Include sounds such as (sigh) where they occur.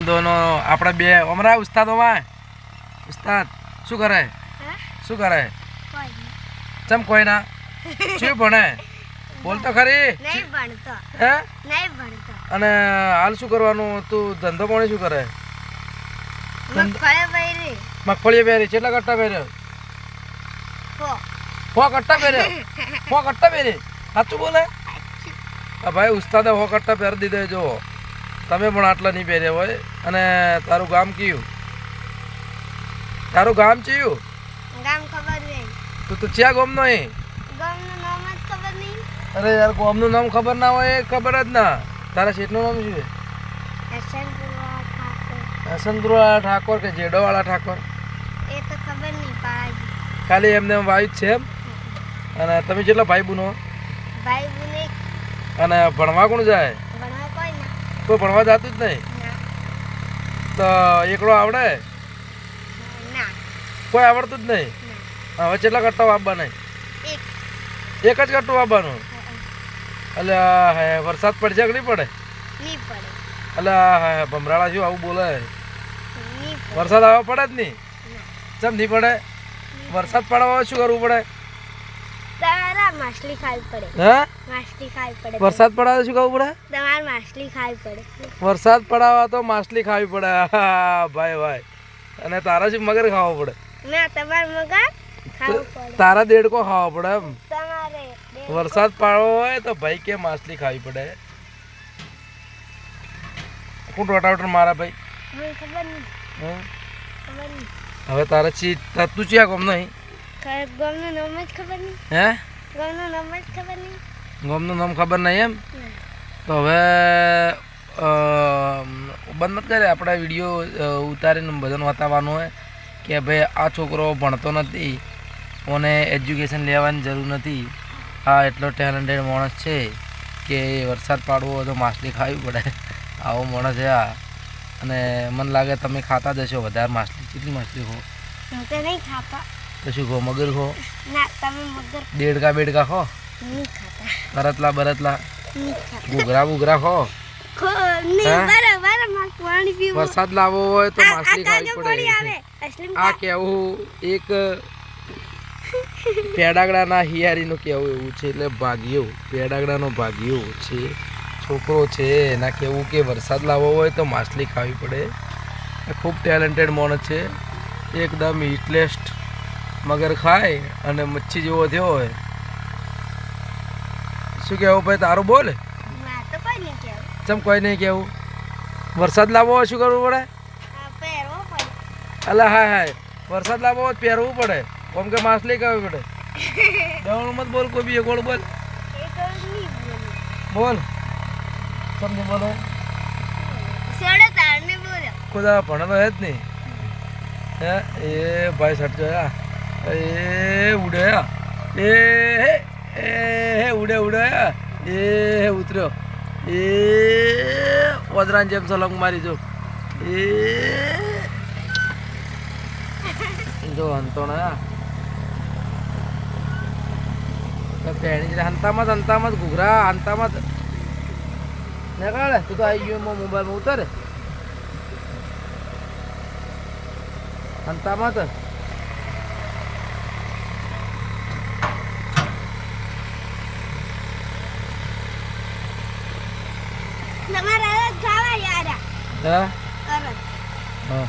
દોનો આપણે બે હમણાં ઉસ્તાદોમાં. ઉસ્તાદ શું કરે? શું કરે? ચમ કોઈ ના શું ભણે? બોલ તો ખરી. નહીં ભણતો. હે? નહીં ભણતો. અને હાલ શું કરવાનું? તું ધંધો પાણી શું કરે? મગફળી પહેરી. કેટલા કટ્ટા પહેર્યો? હો હો કટ્ટા પહેર્યો? હો કટ્ટા પહેરી. સાચું બોલે? ભાઈ ઉસ્તાદે હો કટ્ટા પહેરી દીધે જો તમે પણ આટલા નહીં પહેર્યા હોય અને તારું ગામ કયું? તારું ગામ ચયું? ગામ ખબર નહીં. તું તો ચ્યા ગામ નો ગામનું નામ જ ખબર નહીં. અરે યાર ગામનું નામ ખબર ના હોય એ ખબર જ ના. તારા શેઠનું નામ શું છે? હસનપુરવાળા ઠાકોર. કે જેડોવાળા ઠાકોર? એ તો ખબર નહીં પાજી ખાલી એમને એમ વાયુ જ છે એમ? અને તમે કેટલા ભાઈ બુનો ભાઈ બુને અને ભણવા કોણ જાય? કોઈ ભણવા જતું જ નહીં? તો એકડો આવડે? કોઈ આવડતું જ નહીં? હવે કેટલા કટ્ટા વાપવા નહીં એક જ કટ્ટું વાપવાનું એટલે હે વરસાદ પડશે કે નહીં પડે? એટલે હે ભમરાળા શું આવું બોલે? વરસાદ આવવા પડે જ નહીં? ચમ નહીં પડે? વરસાદ પડવા શું કરવું પડે? માછલી ખાવી પડે. હે? માછલી ખાવી પડે. વરસાદ પડાવે શું ખાવું પડે? તમારે માછલી ખાવી પડે. વરસાદ પડાવા તો માછલી ખાવી પડે. ભાઈ ભાઈ. અને તારા શું મગર ખાવો પડે? ના તમારે મગર તારા દેડકો ખાવો પડે એમ. તમારે વરસાદ પાડવો હોય તો ભાઈ કે માછલી ખાવી પડે. કોણ રોટાવટર મારા ભાઈ. ખબર નહીં. હવે તારા ચી તા- તું ચિયા ગમ નહીં? ગમનું નામ જ ખબર નહીં. હે? ગામનું નામ જ ખબર નહીં. ગમનું નામ ખબર નહીં એમ? તો હવે બંધ નથી કરે આપણે વીડિયો ઉતારીને બધાને બતાવવાનું હોય કે ભાઈ આ છોકરો ભણતો નથી અને એજ્યુકેશન લેવાની જરૂર નથી. આ એટલો ટેલેન્ટેડ માણસ છે કે વરસાદ પાડવો હોય તો માછલી ખાવી પડે. આવો માણસ છે આ. અને મને લાગે તમે ખાતા જ હશો વધારે માછલી. કેટલી માછલી હું તો નહીં ખાતા. તો શું ખો મગર ખો ના તમે મગર દેડકા બેડકા ખો. નહીં ખાતા. કરતલા બરતલા. ઘૂઘરા બુઘરા ખો. વરસાદ લાવવો હોય તો માછલી ખાવી પડે આ કેવું એક પેડાગડાના હિયારીનું કેવું એવું છે એટલે ભાગ્યો. પેડાગડાનો ભાગ્યો છે. છોકરો છે એના કેવું કે વરસાદ લાવવો હોય તો માછલી ખાવી પડે. ખૂબ ટેલેન્ટેડ મોણ છે. એકદમ ઇટલેસ્ટ મગર ખાય અને મચ્છી જેવો થયો હોય. શું કહેવું ભાઈ? તારું બોલ. ચમ કોઈ નહીં કહેવું? વરસાદ લાવવો હોય શું કરવું પડે? અલા હાય હાય. વરસાદ લાવવો હોય પહેરવું પડે. કોમ કે માસ લઈ ખાવી પડે. (laughs) દવણ મત બોલ કોઈ બી એક બોલ. બોલું. બોલ. તમને બોલો? ખુદા ભણેલો હે જ નહીં. હે એ ભાઈ સટજો યા એ ઉડે એ એ ઉડે ઉડે એ ઉતર્યો એ વજરાન જેમ સલંગ મારી જો એ જો હંતામાં જ હંતામાં જ ઘૂઘરા હંતામાં જ તું તો આવી ગયો મોબાઈલમાં ઉતરે. હંતામાં તો તમારે ખાવા યાર. હા હા.